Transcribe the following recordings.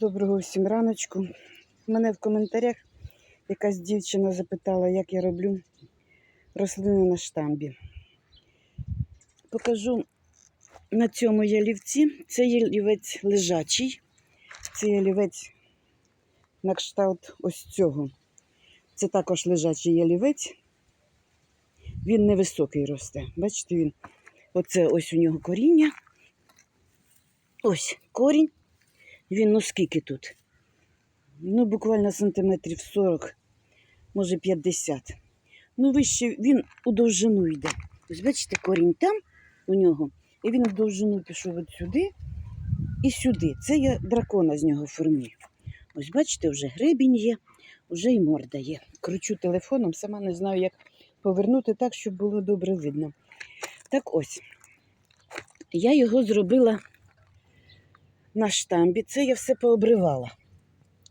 Доброго всім раночку. Мене в коментарях якась дівчина запитала, як я роблю рослини на штамбі. Покажу на цьому ялівці. Це ялівець лежачий. Це ялівець на кшталт ось цього. Це також лежачий ялівець. Він невисокий росте. Бачите, він оце ось у нього коріння. Ось корінь. Він ну скільки тут? Ну, буквально сантиметрів 40, може 50. Ну, вище він у довжину йде. Ось бачите, корінь там у нього, і він у довжину пішов от сюди і сюди. Це я дракона з нього формую.Ось бачите, вже гребінь є, вже і морда є. Кручу телефоном, сама не знаю, як повернути так, щоб було добре видно. Так ось, я його зробила на штамбі. Це я все пообривала.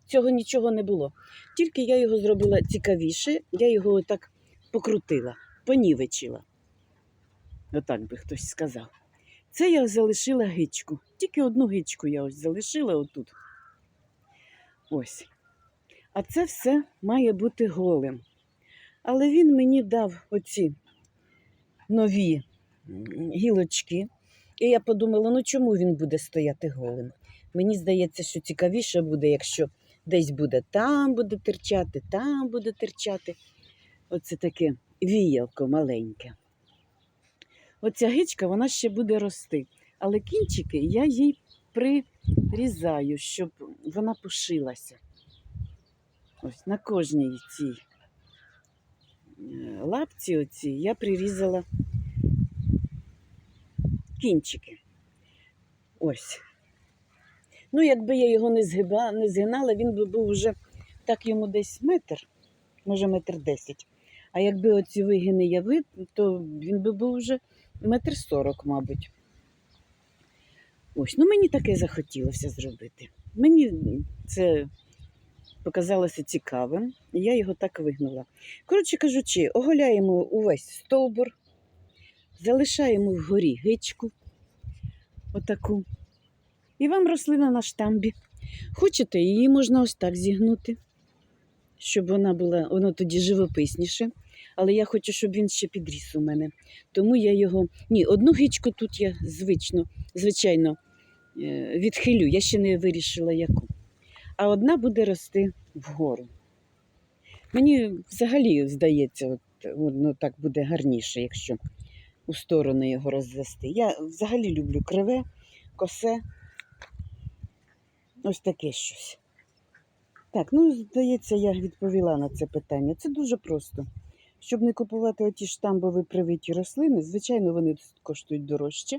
Цього нічого не було. Тільки я його зробила цікавіше, я його отак покрутила, понівечила. Отак би хтось сказав. Це я залишила гичку. Тільки одну гичку я ось залишила отут. Ось. А це все має бути голим. Але він мені дав оці нові гілочки. І я подумала, ну чому він буде стояти голим? Мені здається, що цікавіше буде, якщо десь буде там буде терчати, там буде терчати. Оце таке віялко маленьке. Оця гичка, вона ще буде рости. Але кінчики я їй прирізаю, щоб вона пушилася. Ось на кожній цій е, лапці оцій я прирізала кінчики. Ось. Ну, якби я його не, згиба, не згинала, він би був вже так йому десь метр, може метр десять. А якби оці вигини я вид, то він би був вже метр сорок, мабуть. Ось, ну мені таке захотілося зробити. Мені це показалося цікавим, і я його так вигнула. Коротше кажучи, оголяємо увесь стовбур, залишаємо вгорі гичку, отаку. І вам рослина на штамбі. Хочете, її можна ось так зігнути, щоб вона була, воно тоді живописніше. Але я хочу, щоб він ще підріс у мене. Тому я його. Ні, одну гичку тут я звично, звичайно е, відхилю. Я ще не вирішила яку. А одна буде рости вгору. Мені взагалі здається, от, воно так буде гарніше, якщо у сторони його розвести. Я взагалі люблю криве, косе. Ось таке щось. Так, ну, здається, я відповіла на це питання. Це дуже просто. Щоб не купувати оті штамбові привиті рослини, звичайно, вони коштують дорожче.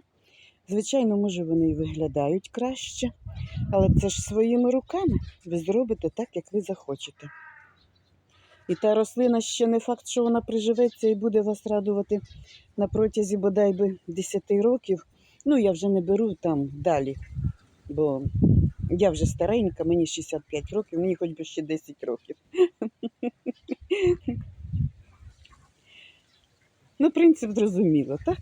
Звичайно, може, вони і виглядають краще. Але це ж своїми руками ви зробите так, як ви захочете. І та рослина ще не факт, що вона приживеться і буде вас радувати на протязі бодай би 10 років. Ну, я вже не беру там далі, бо я вже старенька, мені 65 років, мені хоч би ще 10 років. Ну, принцип зрозуміло, так?